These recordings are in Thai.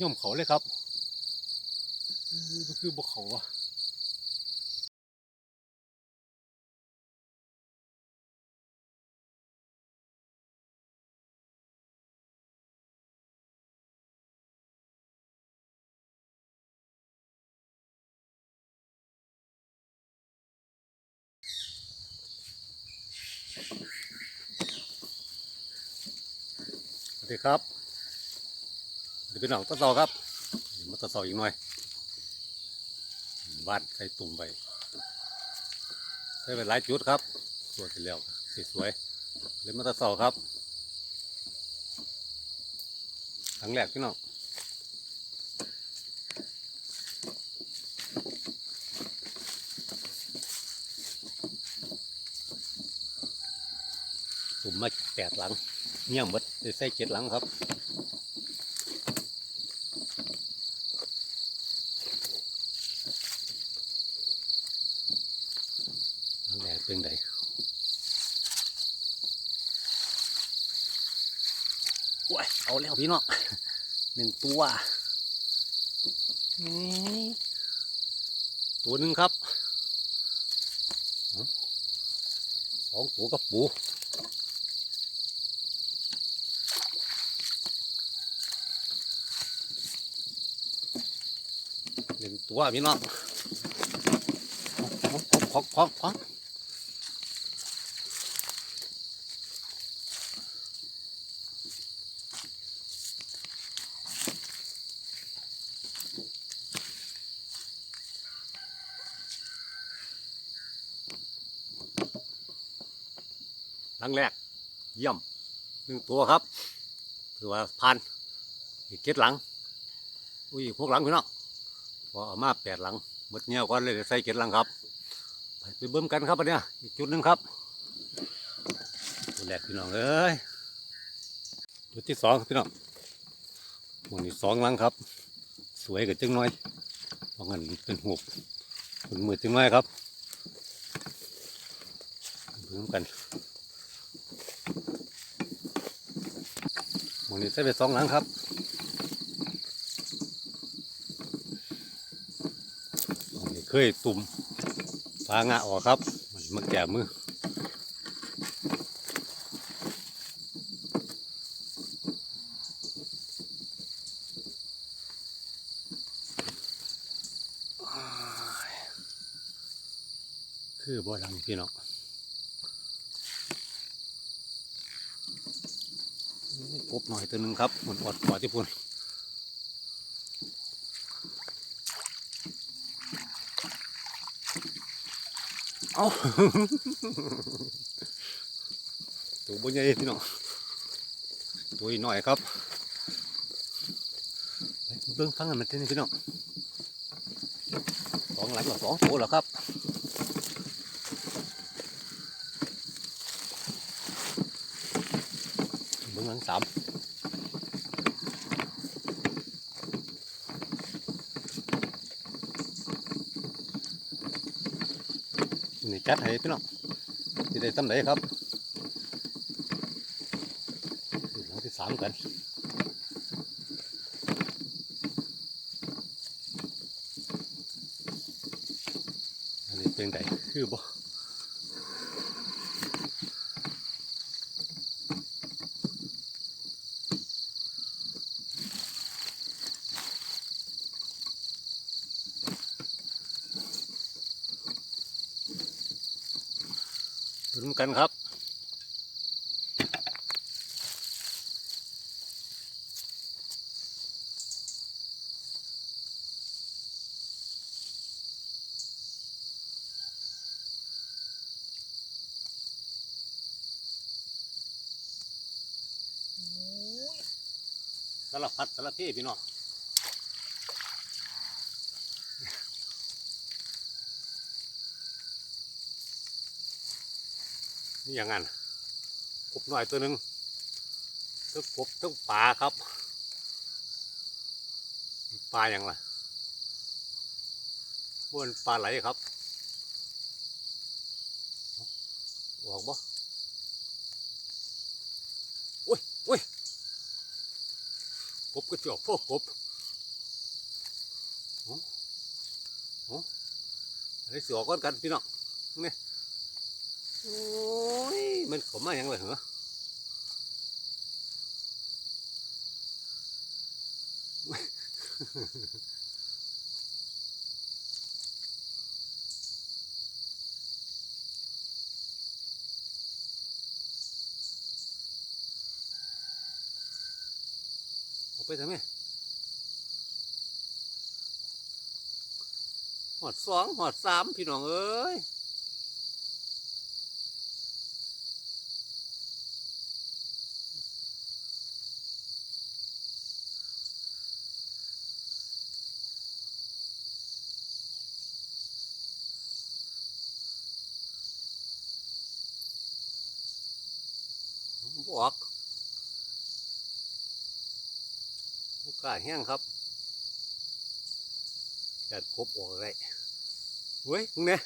ย่อมเขาเลยครับคือบ่เขาอะสวัสดีครับ พี่น้องตะเสาครับมาตะเสาอีกหน่อยบ้านใส่ตุ่มไปใส่ไปหลายจุดครับตัวที่แล้วสวยๆเลยมาตะเสาครับครั้งแรกพี่น้องตุ่มมาแปดหลังเงี้ยมดได้ใส่เจ็ดหลังครับ หลัง แรกเป็นไดโอ้ยเอาแล้วพี่น้องหนึ่งตัวนี่ตัวหนึ่งครับเอาสองตัวกับปูหนึ่งตัวพี่น้องพอกพอกพอกหลัง แรก เยี่ยมหนึ่งตัวครับถือว่าผ่านอีกเจ็ดหลัง อุ้ยพวกหลังพี่น้องพอเอามาแปดหลังหมดเงี้ยวก็เลยใส่เจ็ดหลังครับ ไปเบิ่มกันครับอันเนี้ยอีกจุดหนึ่งครับจุดแรกพี่น้องเอ้ยจุดที่สองพี่น้องหมันนี้สองหลังครับ สวยกับจังน้อยเพราะงั้นเป็นหูกเป็นมือจังน้อยครับเบิ่มกัน หมันนี้ใส่ไปสองหลังครับนี่เคยตุ่มปลางะออกครับมันมาแก่มือคือบ่หลังพี่น้อง กบหน่อยตัวหนึ่งครับเหมันอดกว่าที่พุ่นเอาตัวบนใหญ่พี่น้องตัวอีกหน่อยครับเบิ้องฟังกันมันเต้นพี่น้องสองหลังหรือสองตัวหรอครับ เบิ้งหลังสามนี่จัดให้พี่น้องที่ได้ตำไหนครับหลังที่สามกันอันนี้เป็นไงคือบ่ ลุ้นกันครับสารพัดสารเพพี่น้อง นี่อย่างนั้นกบหน่อยตัวหนึ่งทั้งกบทั้งปลาครับ ปลาอย่างไรบนปลาไหลครับออกบ่โอ้ยโอ้ยกบก็จอกพวกกบโอ้โอ้อันนี้สิอกก่อนกันพี่น้องนี่ โอ้ย มันขมมาหยังเลยเหรอออกไปทำไมหอดสองหอดสามพี่น้องเอ้ย บออกโอกาสแห้งครับจัดกบออกอะไรเว้ยมึงเนี่ย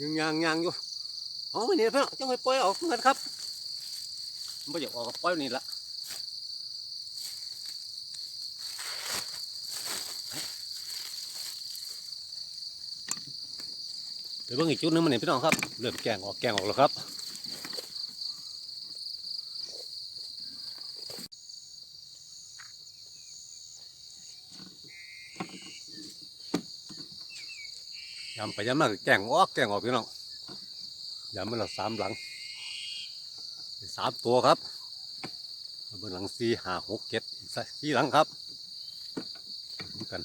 ยังยางยางอยู่เอาไม่เนี่ยเพื่อนจังไปปล่อยออกเหมือนกันครับไม่อยากออกปล่อยนี่ละเดี๋ยวเบิ่งอีกจุดนึงมันเนี่ยพี่น้องครับเริ่มแกงออกแกงออกแล้วครับ ยำไปยำมากแกงออกแกงออกพี่น้องยำมันละสามหลังสามตัวครับบนหลังสี่ห้าหกเจ็ดสี่หลังครับเหมือนกัน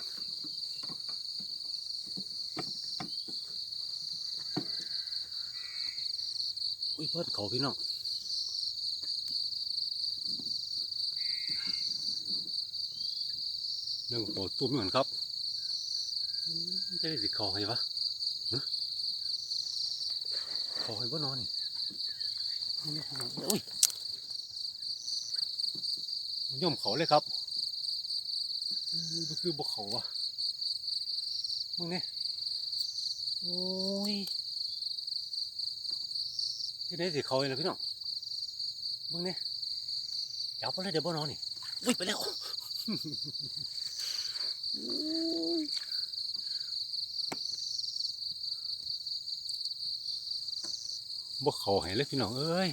อุ้ยเพิ่นเขาพี่น้องเรื่องโปตุ้มเหมือนครับจะได้สิเขาให้ปะ เขาให้บ่นอนนี่โอ้ยมันย่อมเขาเลยครับอืมมันคือบ่เขาวะมึงเนี่ยโอ้ยจะได้สิเขาเลยนะพี่น้องมึงเนี่ยจับไปเลยเดี๋ยวบ่นอนนี่อุ้ยไปแล้ว บ่เขาให้เลยพี่น้องเอ้ย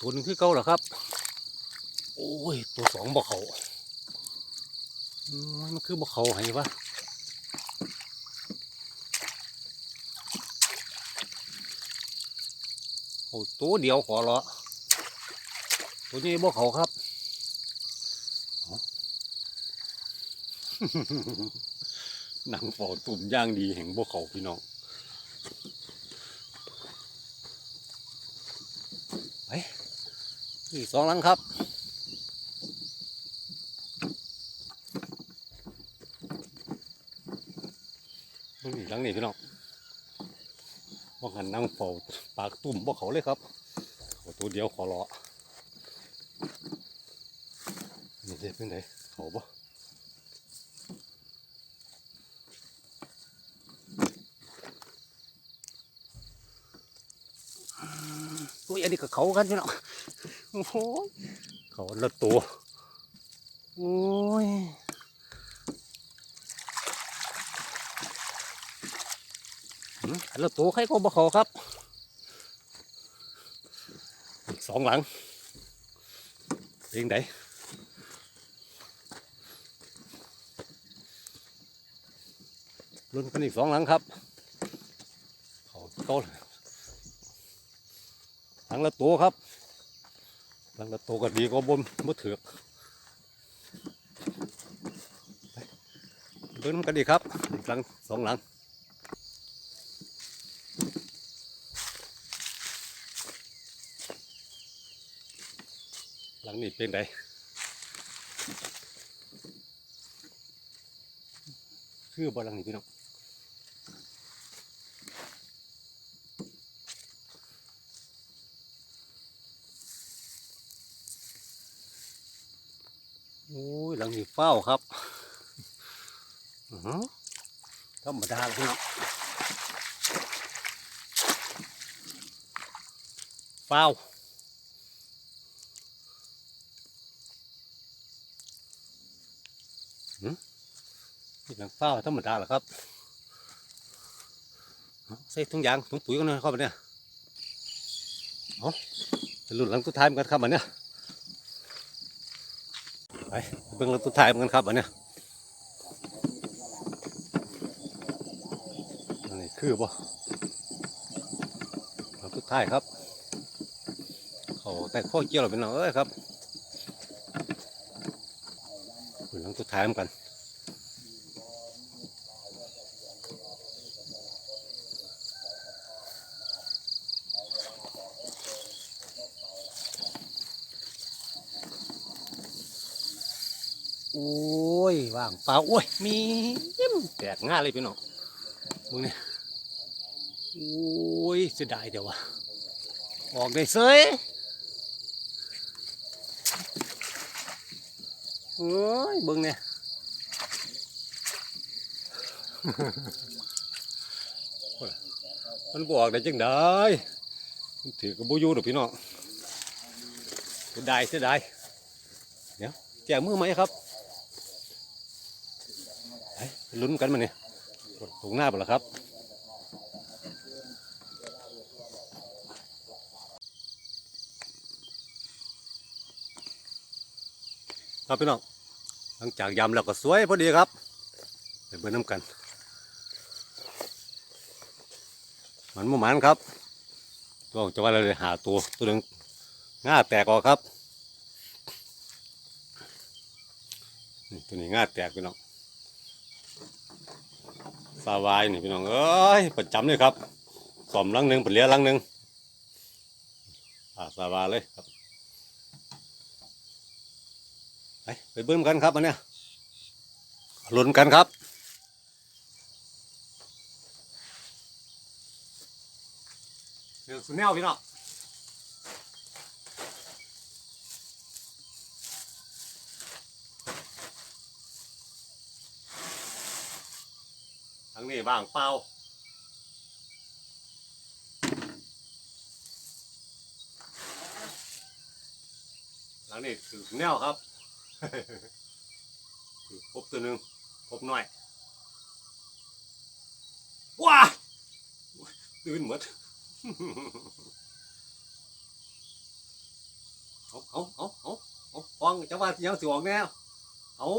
ตัวหนึงคือเก่าเหรอครับ โอ้ย ตัวสองบ่เขาอมันคือบ่เขาให้วะเอาตัวเดียวขอละตัวนี้บ่เขาครับ เอ้าหนังฝอตุ่มย่างดีแห่งพวกเขาพี่น้องไปอีกสองหลังครับเบิ่งอีกหลังนี่พี่น้องว่ากันนั่งเฝ้าปากตุ่มพวกเขาเลยครับขาตัวเดียวขอรอนี่เด็ดเป็นไงเขาบ่ อุ้ยอันนี้ก็เขากันพี่น้องโอ้โหเขาละตัวโอ้ยหืมอันละตัวใครก็บ่เขาครับสองหลังเพียงไดลุ้นกันอีกสองหลังครับเขาโตเลย ลังละตัวครับหลังละตัวก็ดีก็บนมือถือกเดินกันดีครับหลังสองหลังหลังนี้เป็นไงคือบ่หลังนี้พี่น้อง โจังนี้เฝ้าครับอธรรมดาเลยน้องเฝ้านี่หนังเฝ้าธรรมดาเหรอครับใส่ถุงยางถุงปุ๋ยกันหน่อยครับเนี่ยเอาไปรุ่นหลังตุดท้ายเหมือนกันครับอันเนี่ย ไปเบิ่งหลังตุดท้ายกันครับอันเนี้ยอันนี้คือบ่หลังตุดท้ายครับ เขาแต่ข้อเกี่ยวเราเป็นน้องเอ้ยครับรุ่นหลังตุดท้ายมือนกัน โอ้ยว่างเปล่าโอ้ยมียิ้มแตกง่ายเลยพี่น้องมึงเนี่ยโอ้ยเสียดายเดี๋ยววะออกได้เสยโอ้ยบึงเนี่ยมันบอกได้จังได้ถือกระบุยูดอพี่น้องเสียดายเสียดายเดี๋ยวแจกมือไหมครับ ลุ้นกันมาเนี่ยตรงหน้าไปล้วครับครับพี่น้องหลังจากยำแล้วก็สวยพอดีครับไปเบิ่งน้ำกันมันบ่หมันครับตัวจะว่าเราเลยหาตัวตัวหนึ่งง่าแตกออกครับตัวนี้ง่าแตกพี่น้อง สาวายนี่พี่น้องเอ้ยประจำเลยครับสอมลังหนึ่งผลเลี้ยลังหนึ่งอ่าสาวาเลยครับไปไปเบิ้มกันครับอันเนี้ยลุ้นกันครับเดี๋ยวสุนแนวพี่น้อง ทั้งนี้บ้างเปล่าหลังนี้คือแนวครับคือพบตัวหนึ่งพบหน่อยว้าตื่นหมดเอาเอาเอาเอาเอาฟังจังหวะที่ยังสิออกแนวเอา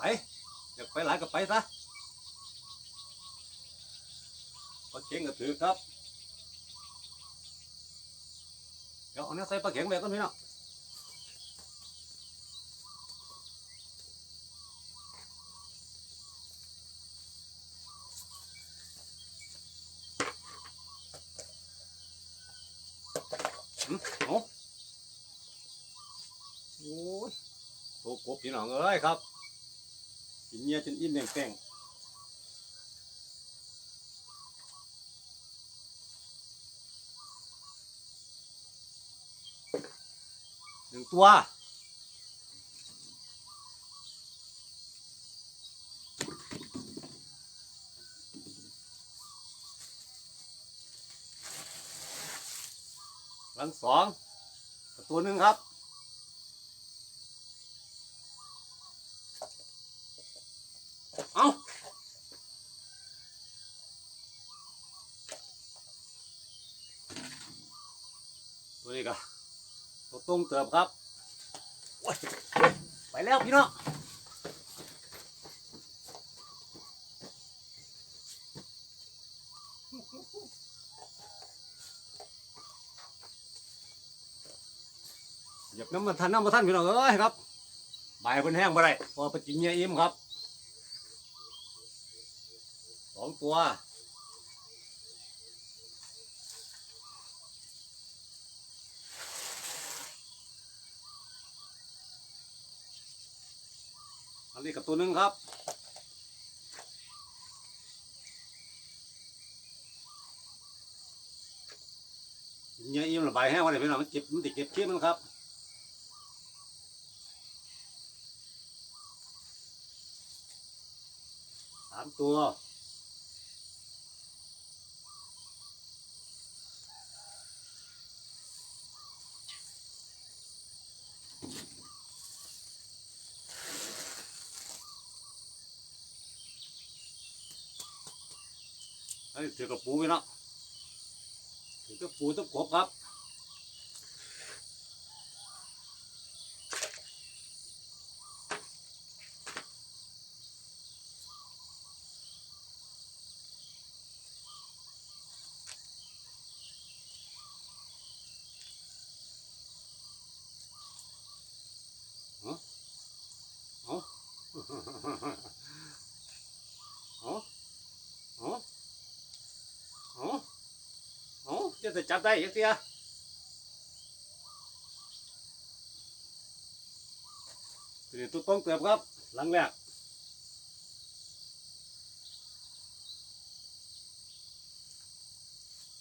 ไปอยากไปหลายก็ไปซะปลาเข็งก็ถือครับ เดี๋ยวเอาเนี้ยใส่ปลาเข็งไปก่อนพี่น้องอืมเอาโอ้ยโตกบพี่น้องเอ้ยครับ กินเนี้ยจนอิ่มแดงแป้งหนึ่งตัวหลังสองตัวหนึ่งครับ เอาตัวนี้ก็ ตรงเติบครับ ไปแล้วพี่น้องหยียบน้ำมันทันน้ำมันทันพี่น้องเอ้ยครับใบเป็นแห้งไปได้พอไปกินเงี้ยอิ่มครับสองตัว อันนี้กับ ตัวหนึ่งครับเงี้ยอิ่มระบายแห้งวันไหนพี่น้องมันเก็บมันติดเก็บเชื้อมันครับสามตัว ถือกับปูพี่น้องถือกับปูต้องกบครับ เอาเอาเอาเอาเอาเอา จะจะจับได้ยังเสียตัวนี้ตัวต้องเติบครับ หลังแรก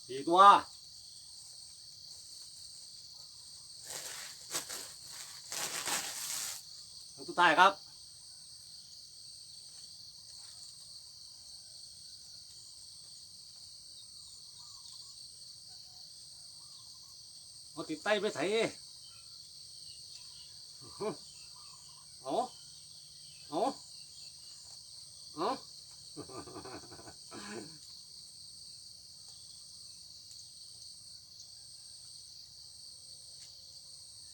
สี่ตัวตัวสุดท้ายครับ เอา ติดไต้ไปใส่เอาเอาเอา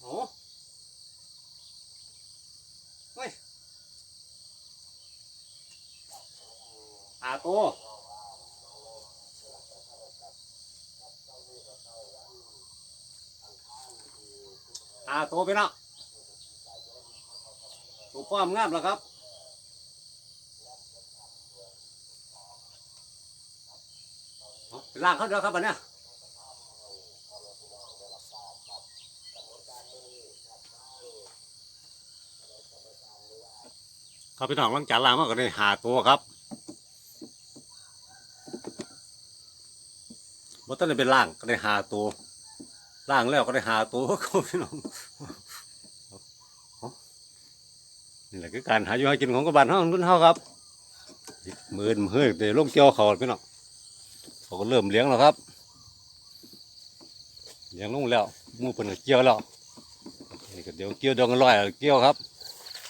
เอาเฮ้ยอาโต อาโตไปแล้วตัวป้อมงามแล้วครับลางเขาเดียวครับอันเนี้ยครับพี่น้องลังจากล่างมาก็ได้หาตัวครับบ่ต้องได้เป็นล่างก็ได้หาตัวล่างแล้วก็ได้หาตัวก็พี่น้อง นี่แหละ คือการหาอยู่หากินของกบานเฮารุ่นเฮาครับหมื่นเฮ้ยแต่ลงเกี่ยวเขาพี่น้องเขาก็เริ่มเลี้ยงแล้วครับเลี้ยงลงแล้วหมูเพิ่นก็เกี่ยวแล้วนี่ก็เดี๋ยวเกี่ยวดองกันร้อยเกี่ยวครับ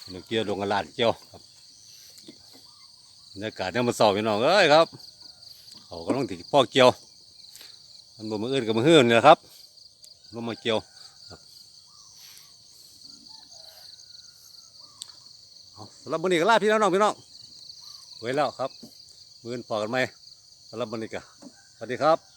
เดี๋ยวเกี่ยวดองกันลาดเกี่ยวครับบรรยากาศเนี่ยมันสอบพี่น้องเอ้ยครับเขาก็ต้องติพ่อเกี่ยวมันบ่มืออื่นกับมืออื่นนี่แหละครับลงมาเกี่ยวครับเอา สำหรับวันนี้ก็ลาพี่น้องพี่น้องไว้แล้วครับมือนพอกันไหมสำหรับวันนี้ก็สวัสดีครับ